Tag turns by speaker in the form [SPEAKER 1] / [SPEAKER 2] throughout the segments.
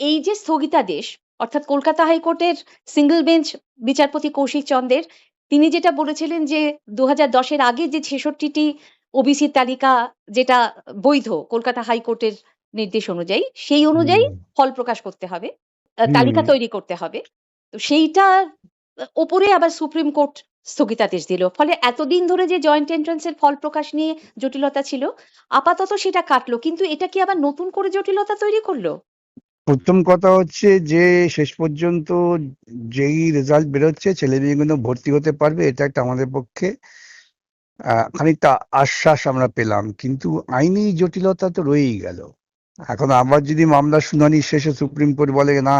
[SPEAKER 1] এই যে স্থগিতাদেশ অর্থাৎ কলকাতা হাইকোর্টের সিঙ্গেল বেঞ্চ বিচারপতি কৌশিক চন্দের তিনি যেটা বলেছিলেন যে দু হাজার দশের আগে যে ছেষট্টিটি ওবিসি তালিকা যেটা বৈধ কলকাতা হাইকোর্টের নির্দেশ অনুযায়ী সেই অনুযায়ী ফল প্রকাশ করতে হবে তালিকা তৈরি করতে হবে। তো সেইটা ওপরে আবার সুপ্রিম কোর্ট স্থগিতাদেশ দিল। ফলে এতদিন ধরে যে জয়েন্ট এন্ট্রান্সের ফল প্রকাশ নিয়ে জটিলতা ছিল আপাতত সেটা কাটলো কিন্তু এটা কি আবার নতুন করে জটিলতা তৈরি করল?
[SPEAKER 2] প্রথম কথা হচ্ছে যে শেষ পর্যন্ত যেই রেজাল্ট বেরোচ্ছে, ছেলে মেয়েগুলো ভর্তি হতে পারবে, এটা একটা আমাদের পক্ষে খানিকটা আশ্বাস আমরা পেলাম। কিন্তু আইনি জটিলতা তো রয়েই গেল। এখন আবার যদি মামলা শুনানি শেষে সুপ্রিম কোর্ট বলে না,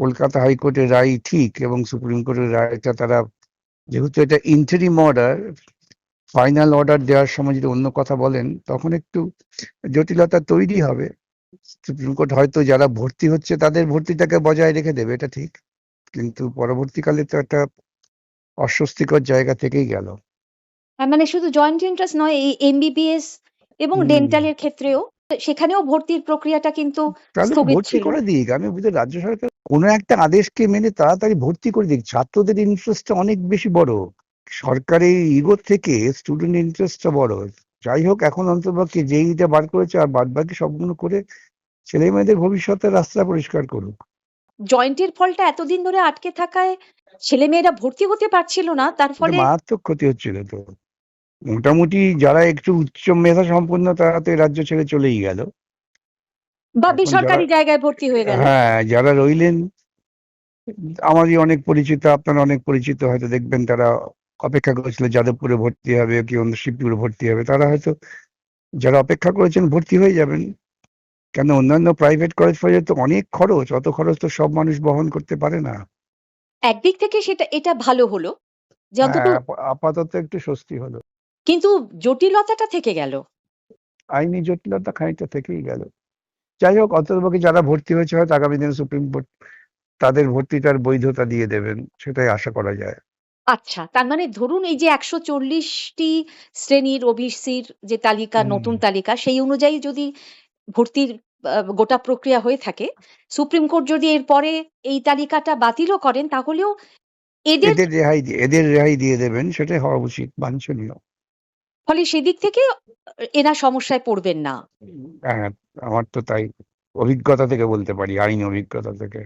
[SPEAKER 2] কলকাতা হাইকোর্টের রায় ঠিক এবং সুপ্রিম কোর্টের রায়টা তারা, যেহেতু এটা ইন্টারিম অর্ডার ফাইনাল অর্ডার দেওয়ার সময় যদি অন্য কথা বলেন, তখন একটু জটিলতা তৈরি হবে। সুপ্রিম কোর্ট হয়তো যারা ভর্তি হচ্ছে তাদের ভর্তিটাকে বজায় রেখে দেবে এটা ঠিক। কিন্তু পরবর্তীকালে তো একটা অস্বস্তিকর জায়গা থেকেই গেল।
[SPEAKER 1] মানে শুধু জয়েন্ট এন্ট্রান্স নয় এই এমবিবিএস এবং। ডেন্টালের ক্ষেত্রেও সেখানেও ভর্তির প্রক্রিয়াটা কিন্তু
[SPEAKER 2] ভর্তি করে দিক। আমি বুঝি রাজ্য সরকার কোনো একটা আদেশকে মেনে তাড়াতাড়ি ভর্তি করে দিক। ছাত্রদের ইন্টারেস্টটা অনেক বেশি বড়। সরকারি ইগো থেকে স্টুডেন্ট ইন্টারেস্টটা বড়। যাই হোক এখন অন্তর্পক্ষে যেইটা বার করেছে আর বাদ বাকি সবগুলো করে ছেলে মেয়েদের ভবিষ্যতের রাস্তা পরিষ্কার করুক।
[SPEAKER 1] জয়েন্টের ফলটা এতদিন ধরে আটকে থাকায় ছেলে মেয়েরা ভর্তি হতে পারছিল না তার ফলে
[SPEAKER 2] মারাত্মক ক্ষতি হচ্ছিল তো। মোটামুটি যারা একটু উচ্চ মেধা সম্পন্ন তারা তো রাজ্য ছেড়ে চলেই গেল।
[SPEAKER 1] বা বেসরকারি জায়গায় ভর্তি হয়ে গেল।
[SPEAKER 2] হ্যাঁ যারা রইলেন আমারই অনেক পরিচিত আপনার অনেক পরিচিত হয়তো দেখবেন তারা অপেক্ষা করেছিল যাদবপুরে ভর্তি হবে কি অন্য শিবপুরে ভর্তি হবে তারা হয়তো যারা অপেক্ষা করেছেন ভর্তি হয়ে যাবেন। কেন অন্যান্য প্রাইভেট কলেজ ফলেজ তো অনেক খরচ অত খরচ তো সব মানুষ বহন করতে পারে না।
[SPEAKER 1] একদিক থেকে সেটা এটা ভালো হলো। যতটুকু
[SPEAKER 2] হ্যাঁ, আপাতত একটু স্বস্তি হলো।
[SPEAKER 1] কিন্তু জটিলতাটা থেকে গেল।
[SPEAKER 2] আইনি জটিলতা খানিকটা থেকেই গেল। যাই হোক অন্ততপক্ষে যারা ভর্তি হয়েছে হয়তো আগামী দিনে সুপ্রিম কোর্ট তাদের ভর্তিটার বৈধতা দিয়ে দেবেন সেটাই আশা করা যায়।
[SPEAKER 1] আচ্ছা তার মানে ধরুন এই যে একশো চল্লিশটি শ্রেণির ওবিসির যে তালিকা নতুন তালিকা সেই অনুযায়ী যদি ভর্তির গোটা প্রক্রিয়া হয়ে থাকে। সুপ্রিম কোর্ট যদি এরপরে এই তালিকাটা বাতিলও করেন তাহলেও এদের
[SPEAKER 2] রেহাই এদের রেহাই দিয়ে দেবেন সেটাই হওয়া উচিত বাঞ্ছনীয়।
[SPEAKER 1] ফলে সেদিক থেকে এরা সমস্যায় পড়বেন না।
[SPEAKER 2] হ্যাঁ আমার তো তাই অভিজ্ঞতা থেকে বলতে পারি আইন অভিজ্ঞতা থেকে।